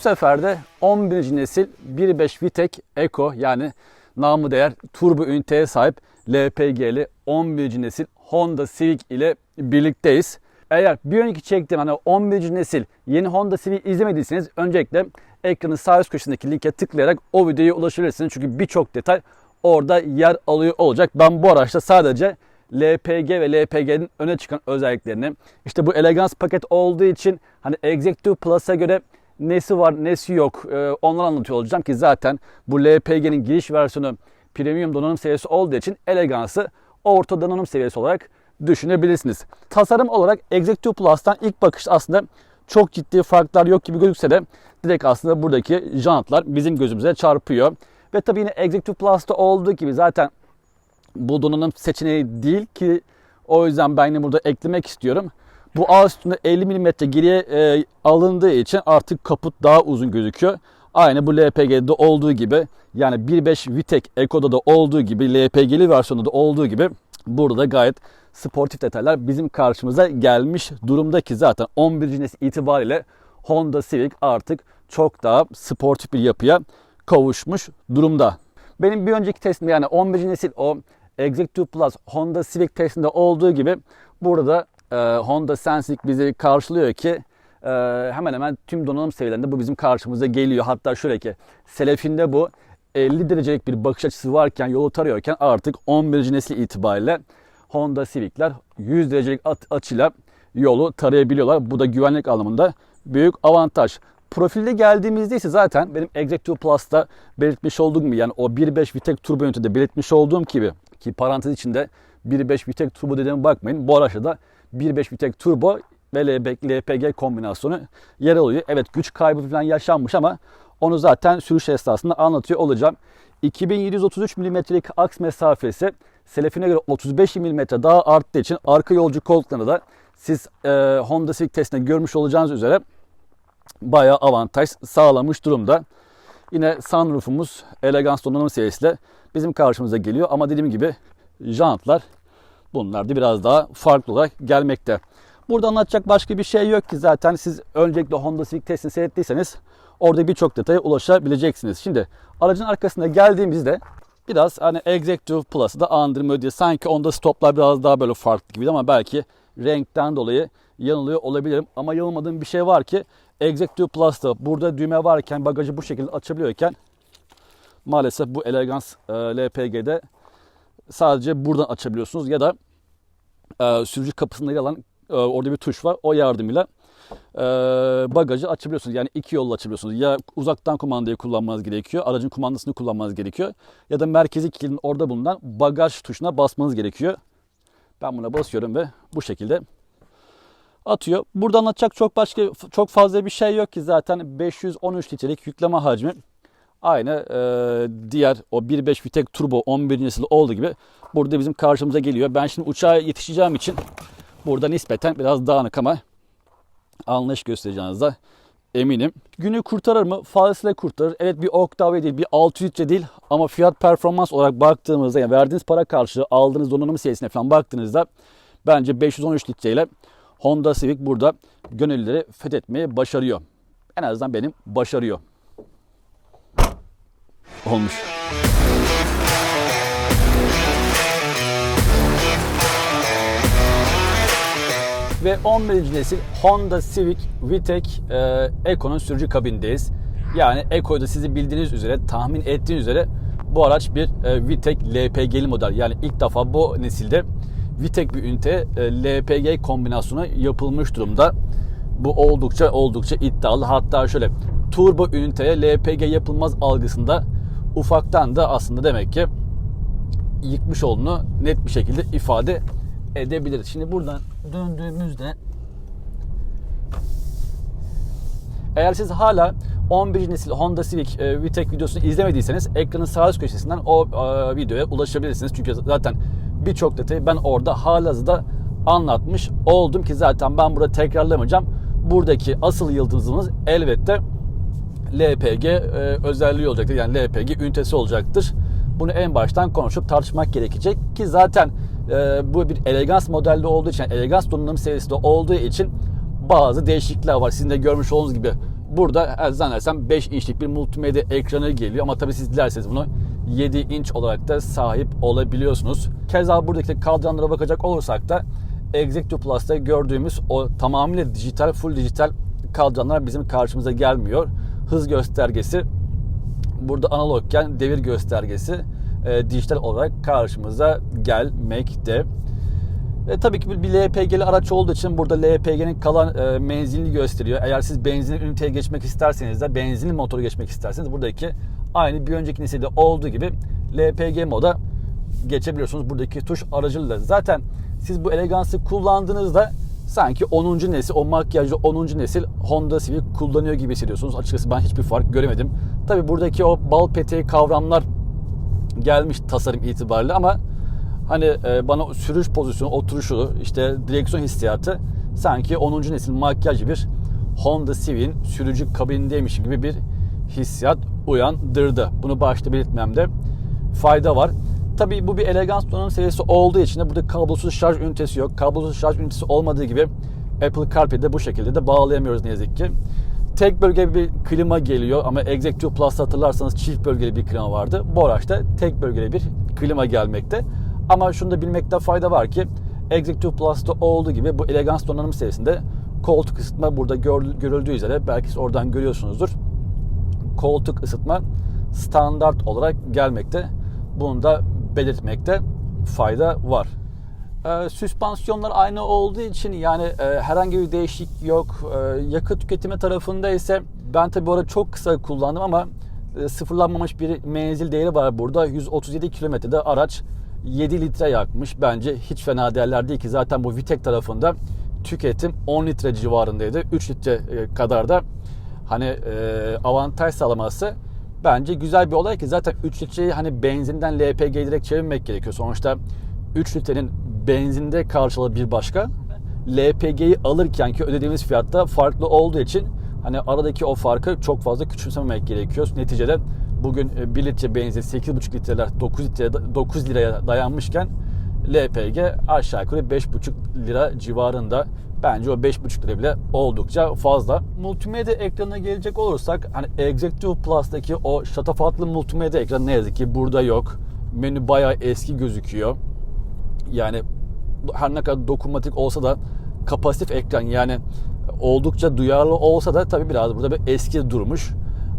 Sefer de 11. nesil 1.5 VTEC Eco yani namı değer turbo üniteye sahip LPG'li 11. nesil Honda Civic ile birlikteyiz. Eğer bir önceki çektiğim hani 11. nesil yeni Honda Civic izlemediyseniz öncelikle ekranın sağ üst köşesindeki linke tıklayarak o videoya ulaşabilirsiniz. Çünkü birçok detay orada yer alıyor olacak. Ben bu araçta sadece LPG ve LPG'nin öne çıkan özelliklerini işte bu elegans paket olduğu için hani Executive Plus'a göre nesi var nesi yok e, onları anlatıyor olacağım ki zaten bu LPG'nin giriş versiyonu premium donanım seviyesi olduğu için elegansı orta donanım seviyesi olarak düşünebilirsiniz. Tasarım olarak Executive Plus'tan ilk bakışta aslında çok ciddi farklar yok gibi gözükse de direkt aslında buradaki jantlar bizim gözümüze çarpıyor. Ve tabii yine Executive Plus'ta olduğu gibi zaten bu donanım seçeneği değil ki o yüzden ben yine burada eklemek istiyorum. Bu ağ üstünde 50 mm geriye e, alındığı için artık kaput daha uzun gözüküyor. Aynı bu LPG'de olduğu gibi yani 1.5 VTEC Eco'da da olduğu gibi LPG'li versiyonda da olduğu gibi burada da gayet sportif detaylar bizim karşımıza gelmiş durumda ki zaten 11. nesil itibariyle Honda Civic artık çok daha sportif bir yapıya kavuşmuş durumda. Benim bir önceki testimde yani 11. nesil o Executive Plus Honda Civic testinde olduğu gibi burada da e, Honda Sensic bizi karşılıyor ki e, hemen hemen tüm donanım seviyelerinde bu bizim karşımıza geliyor. Hatta şöyle ki Selefi'nde bu 50 derecelik bir bakış açısı varken yolu tarıyorken artık 11. nesil itibariyle Honda Civic'ler 100 derecelik açıyla yolu tarayabiliyorlar. Bu da güvenlik anlamında büyük avantaj. Profilde geldiğimizde ise zaten benim Executive Plus'ta belirtmiş olduğum gibi yani o 1.5 VTEC turbo ünitede belirtmiş olduğum gibi ki parantez içinde 1.5 VTEC turbo dediğime bakmayın. Bu araçta da 1.5 VTEC turbo ve LPG kombinasyonu yer alıyor. Evet güç kaybı falan yaşanmış ama onu zaten sürüş esnasında anlatıyor olacağım. 2733 mm'lik aks mesafesi Selefine göre 35 mm daha arttığı için arka yolcu koltuklarında da siz e, Honda Civic testinde görmüş olacağınız üzere bayağı avantaj sağlamış durumda. Yine sunroofumuz elegans donanım seviyesiyle bizim karşımıza geliyor. Ama dediğim gibi jantlar bunlar da biraz daha farklı olarak gelmekte. Burada anlatacak başka bir şey yok ki zaten siz öncelikle Honda Civic testini seyrettiyseniz orada birçok detaya ulaşabileceksiniz. Şimdi aracın arkasına geldiğimizde biraz hani Executive Plus'ı da andırmıyor diye sanki onda stoplar biraz daha böyle farklı gibi ama belki renkten dolayı yanılıyor olabilirim. Ama yanılmadığım bir şey var ki Executive Plus'ta burada düğme varken bagajı bu şekilde açabiliyorken maalesef bu Elegance e, LPG'de sadece buradan açabiliyorsunuz ya da e, sürücü kapısında yer alan e, orada bir tuş var. O yardımıyla e, bagajı açabiliyorsunuz. Yani iki yolla açabiliyorsunuz. Ya uzaktan kumandayı kullanmanız gerekiyor. Aracın kumandasını kullanmanız gerekiyor. Ya da merkezi kilidin orada bulunan bagaj tuşuna basmanız gerekiyor. Ben buna basıyorum ve bu şekilde atıyor. Burada anlatacak çok başka çok fazla bir şey yok ki zaten 513 litrelik yükleme hacmi aynı e, diğer o 1.5 VTEC turbo 11. nesil olduğu gibi burada bizim karşımıza geliyor. Ben şimdi uçağa yetişeceğim için burada nispeten biraz dağınık ama anlayış göstereceğinizde eminim. Günü kurtarır mı? Fazlasıyla kurtarır. Evet bir Octavia değil, bir 6 litre değil ama fiyat performans olarak baktığımızda yani verdiğiniz para karşılığı aldığınız donanım seviyesine falan baktığınızda bence 513 litre ile Honda Civic burada gönüllüleri fethetmeyi başarıyor. En azından benim başarıyor. Olmuş. Ve 11. nesil Honda Civic VTEC e, Eco'nun sürücü kabindeyiz. Yani Eco'da sizi bildiğiniz üzere, tahmin ettiğiniz üzere bu araç bir e, VTEC LPG'li model. Yani ilk defa bu nesilde VTEC bir ünite e, LPG kombinasyonu yapılmış durumda. Bu oldukça oldukça iddialı. Hatta şöyle turbo üniteye LPG yapılmaz algısında ufaktan da aslında demek ki yıkmış olduğunu net bir şekilde ifade edebiliriz. Şimdi buradan döndüğümüzde eğer siz hala 11. nesil Honda Civic e, VTEC videosunu izlemediyseniz ekranın sağ üst köşesinden o e, videoya ulaşabilirsiniz. Çünkü zaten birçok detayı ben orada halihazırda anlatmış oldum ki zaten ben burada tekrarlamayacağım. Buradaki asıl yıldızımız elbette LPG e, özelliği olacaktır. Yani LPG ünitesi olacaktır. Bunu en baştan konuşup tartışmak gerekecek ki zaten e, bu bir elegans modelde olduğu için, yani elegans donanım seviyesinde olduğu için bazı değişiklikler var. Sizin de görmüş olduğunuz gibi Burada e, zannedersem 5 inçlik bir multimedya ekranı geliyor ama tabii siz dilerseniz bunu 7 inç olarak da sahip olabiliyorsunuz. Keza buradaki kadranlara bakacak olursak da Executive Plus'ta gördüğümüz o tamamıyla dijital, full dijital kadranlar bizim karşımıza gelmiyor. Hız göstergesi burada analogken devir göstergesi e, dijital olarak karşımıza gelmekte. E, tabii ki bir, LPG'li araç olduğu için burada LPG'nin kalan e, menzilini gösteriyor. Eğer siz benzinli üniteye geçmek isterseniz de benzinli motoru geçmek isterseniz buradaki aynı bir önceki nesilde olduğu gibi LPG moda geçebiliyorsunuz buradaki tuş aracılığıyla. Zaten siz bu elegansı kullandığınızda sanki 10. nesil, o makyajlı 10. nesil Honda Civic kullanıyor gibi hissediyorsunuz. Açıkçası ben hiçbir fark göremedim. Tabii buradaki o bal peteği kavramlar gelmiş tasarım itibariyle ama hani e, bana sürüş pozisyonu, oturuşu, işte direksiyon hissiyatı sanki 10. nesil makyajlı bir Honda Civic'in sürücü kabinindeymiş gibi bir hissiyat uyandırdı. Bunu başta belirtmemde fayda var. Tabii bu bir elegans donanım seviyesi olduğu için de burada kablosuz şarj ünitesi yok. Kablosuz şarj ünitesi olmadığı gibi Apple CarPlay'i de bu şekilde de bağlayamıyoruz ne yazık ki. Tek bölge bir klima geliyor ama Executive Plus'ta hatırlarsanız çift bölgeli bir klima vardı. Bu araçta tek bölgeli bir klima gelmekte. Ama şunu da bilmekte fayda var ki Executive Plus'ta olduğu gibi bu elegans donanım seviyesinde koltuk ısıtma burada görüldüğü üzere belki oradan görüyorsunuzdur. Koltuk ısıtma standart olarak gelmekte. Bunu da belirtmekte fayda var. Ee, süspansiyonlar aynı olduğu için yani e, herhangi bir değişiklik yok. E, yakıt tüketimi tarafında ise ben tabi bu arada çok kısa kullandım ama e, sıfırlanmamış bir menzil değeri var burada. 137 kilometrede araç 7 litre yakmış. Bence hiç fena değerler değil ki zaten bu Vitek tarafında tüketim 10 litre civarındaydı. 3 litre e, kadar da hani e, avantaj sağlaması bence güzel bir olay ki zaten 3 litreyi hani benzinden LPG direkt çevirmek gerekiyor. Sonuçta 3 litrenin benzinde karşılığı bir başka. LPG'yi alırken ki ödediğimiz fiyatta farklı olduğu için hani aradaki o farkı çok fazla küçümsememek gerekiyor. Neticede bugün 1 litre benzin 8,5 litreler 9 litre 9 liraya dayanmışken LPG aşağı yukarı 5,5 lira civarında. Bence o 5,5 lira bile oldukça fazla. Multimedya ekranına gelecek olursak hani Executive Plus'taki o şatafatlı multimedya ekranı ne yazık ki burada yok. Menü bayağı eski gözüküyor. Yani her ne kadar dokunmatik olsa da kapasitif ekran yani oldukça duyarlı olsa da tabii biraz burada bir eski durmuş.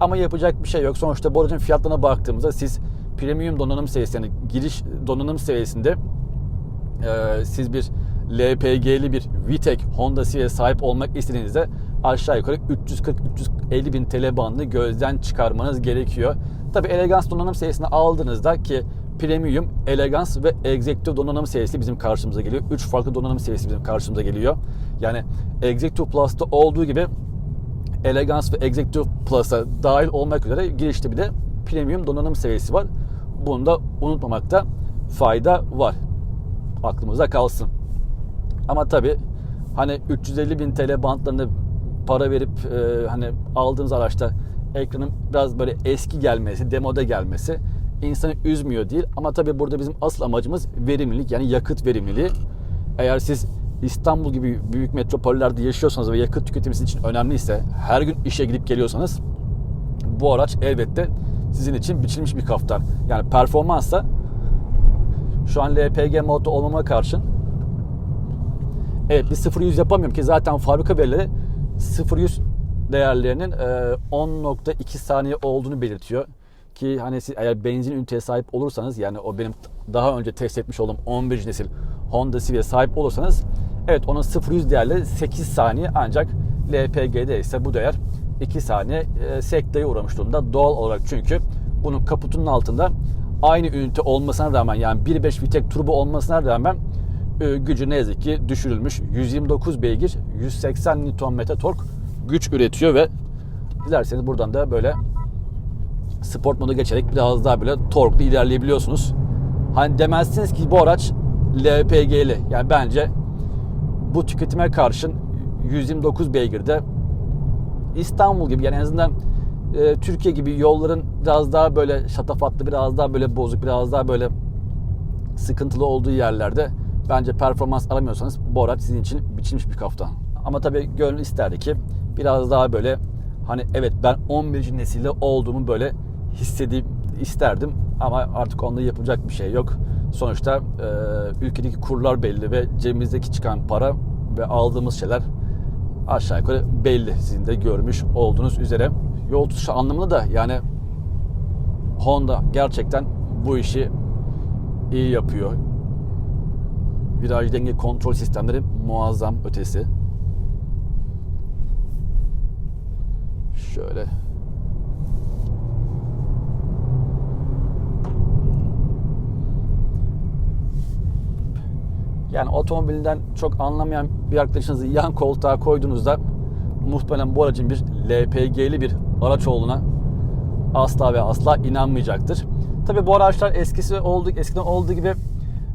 Ama yapacak bir şey yok. Sonuçta bu aracın fiyatlarına baktığımızda siz premium donanım seviyesi yani giriş donanım seviyesinde e, siz bir LPG'li bir VTEC Honda Civic'e sahip olmak istediğinizde aşağı yukarı 340-350 bin TL bandını gözden çıkarmanız gerekiyor. Tabi elegans donanım seviyesini aldığınızda ki Premium, Elegans ve Executive donanım serisi bizim karşımıza geliyor. 3 farklı donanım serisi bizim karşımıza geliyor. Yani Executive Plus'ta olduğu gibi Elegans ve Executive Plus'a dahil olmak üzere girişte bir de Premium donanım seviyesi var. Bunu da unutmamakta fayda var. Aklımızda kalsın. Ama tabi hani 350 bin TL bantlarını para verip e, hani aldığınız araçta ekranın biraz böyle eski gelmesi, demoda gelmesi insanı üzmüyor değil. Ama tabii burada bizim asıl amacımız verimlilik yani yakıt verimliliği. Eğer siz İstanbul gibi büyük metropollerde yaşıyorsanız ve yakıt tüketiminiz için önemliyse, her gün işe gidip geliyorsanız bu araç elbette sizin için biçilmiş bir kaftan. Yani performansa şu an LPG modda olmama karşın. Evet bir 0-100 yapamıyorum ki zaten fabrika verileri 0-100 değerlerinin 10.2 saniye olduğunu belirtiyor. Ki hani siz eğer benzin üniteye sahip olursanız yani o benim daha önce test etmiş olduğum 11. nesil Honda Civic'e sahip olursanız evet onun 0-100 değerleri 8 saniye. Ancak LPG'de ise bu değer 2 saniye e, sekteye uğramış durumda doğal olarak. Çünkü bunun kaputunun altında aynı ünite olmasına rağmen yani 1.5 VTEC turbo olmasına rağmen e, gücü ne yazık ki düşürülmüş. 129 beygir, 180 Nm tork güç üretiyor ve dilerseniz buradan da böyle sport moda geçerek biraz daha böyle torklu ilerleyebiliyorsunuz. Hani demezsiniz ki bu araç LPG'li. Yani bence bu tüketime karşın 129 beygirde İstanbul gibi yani en azından e, Türkiye gibi yolların biraz daha böyle şatafatlı, biraz daha böyle bozuk, biraz daha böyle sıkıntılı olduğu yerlerde bence performans aramıyorsanız bu araç sizin için biçilmiş bir kaftan. Ama tabii gönül isterdi ki biraz daha böyle Hani evet ben 11. nesilde olduğumu böyle hissedeyim isterdim ama artık onda yapacak bir şey yok. Sonuçta e, ülkedeki kurlar belli ve cebimizdeki çıkan para ve aldığımız şeyler aşağı yukarı belli. Sizin de görmüş olduğunuz üzere. Yol tutuşu anlamında da yani Honda gerçekten bu işi iyi yapıyor. Viraj denge kontrol sistemleri muazzam ötesi. Şöyle Yani otomobilden çok anlamayan bir arkadaşınızı yan koltuğa koyduğunuzda muhtemelen bu aracın bir LPG'li bir araç olduğuna asla ve asla inanmayacaktır. Tabi bu araçlar eskisi olduğu, eskiden olduğu gibi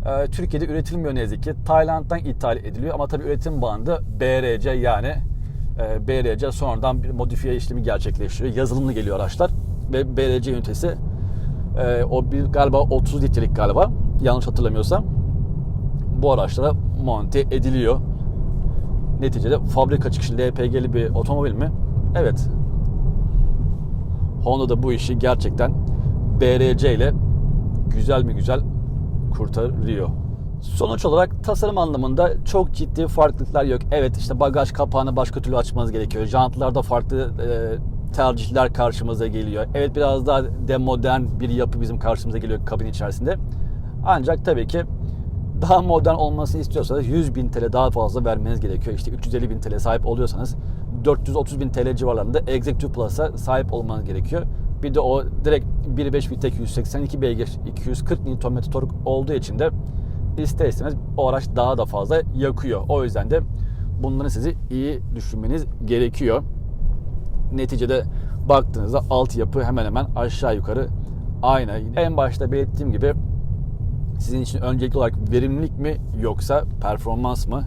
e, Türkiye'de üretilmiyor ne yazık ki. Tayland'dan ithal ediliyor ama tabi üretim bandı BRC yani e, BRC sonradan bir modifiye işlemi gerçekleştiriyor. Yazılımlı geliyor araçlar ve BRC ünitesi e, o bir galiba 30 litrelik galiba yanlış hatırlamıyorsam bu araçlara monte ediliyor. Neticede fabrika çıkışı LPG'li bir otomobil mi? Evet. Honda da bu işi gerçekten BRC ile güzel mi güzel kurtarıyor. Sonuç olarak tasarım anlamında çok ciddi farklılıklar yok. Evet işte bagaj kapağını başka türlü açmanız gerekiyor. Jantlarda farklı e, tercihler karşımıza geliyor. Evet biraz daha demodern bir yapı bizim karşımıza geliyor kabin içerisinde. Ancak tabii ki daha modern olmasını istiyorsanız 100 bin TL daha fazla vermeniz gerekiyor. İşte 350 bin TL sahip oluyorsanız 430 bin TL civarlarında Executive Plus'a sahip olmanız gerekiyor. Bir de o direkt 1.5 vitek 182 beygir 240 Nm tork olduğu için de ister istemez o araç daha da fazla yakıyor. O yüzden de bunları sizi iyi düşünmeniz gerekiyor. Neticede baktığınızda altyapı hemen hemen aşağı yukarı aynı. En başta belirttiğim gibi sizin için öncelikli olarak verimlilik mi yoksa performans mı?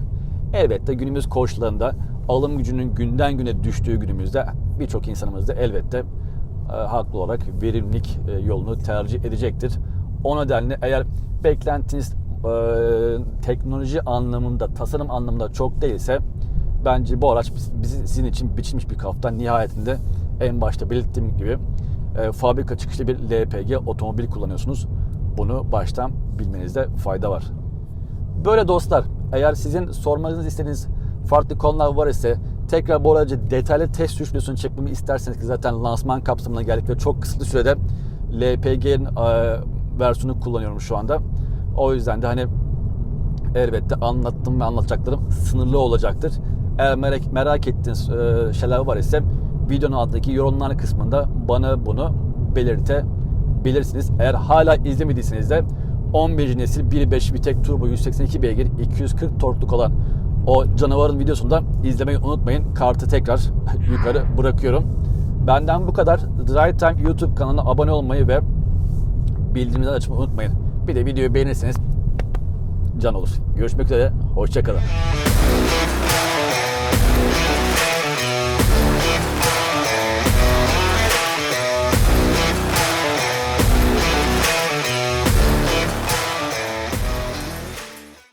Elbette günümüz koşullarında alım gücünün günden güne düştüğü günümüzde birçok insanımız da elbette e, haklı olarak verimlilik e, yolunu tercih edecektir. O nedenle eğer beklentiniz e, teknoloji anlamında, tasarım anlamında çok değilse bence bu araç bizi, sizin için biçilmiş bir kaftan. Nihayetinde en başta belirttiğim gibi e, fabrika çıkışlı bir LPG otomobil kullanıyorsunuz. Bunu baştan bilmenizde fayda var. Böyle dostlar, eğer sizin sormanız istediğiniz farklı konular var ise tekrar bu aracı detaylı test sürüş videosunu çekmemi isterseniz ki zaten lansman kapsamına geldik ve çok kısıtlı sürede LPG'nin e, versiyonu kullanıyorum şu anda. O yüzden de hani elbette anlattığım ve anlatacaklarım sınırlı olacaktır. Eğer merak, merak ettiğiniz e, şeyler var ise videonun altındaki yorumlar kısmında bana bunu belirtebilirsiniz. Eğer hala izlemediyseniz de 11. nesil 1.5 Vitek Turbo 182 beygir 240 torkluk olan o canavarın videosunda izlemeyi unutmayın. Kartı tekrar yukarı bırakıyorum. Benden bu kadar. Drive Time YouTube kanalına abone olmayı ve bildirimleri açmayı unutmayın. Bir de videoyu beğenirseniz can olur. Görüşmek üzere. Hoşçakalın.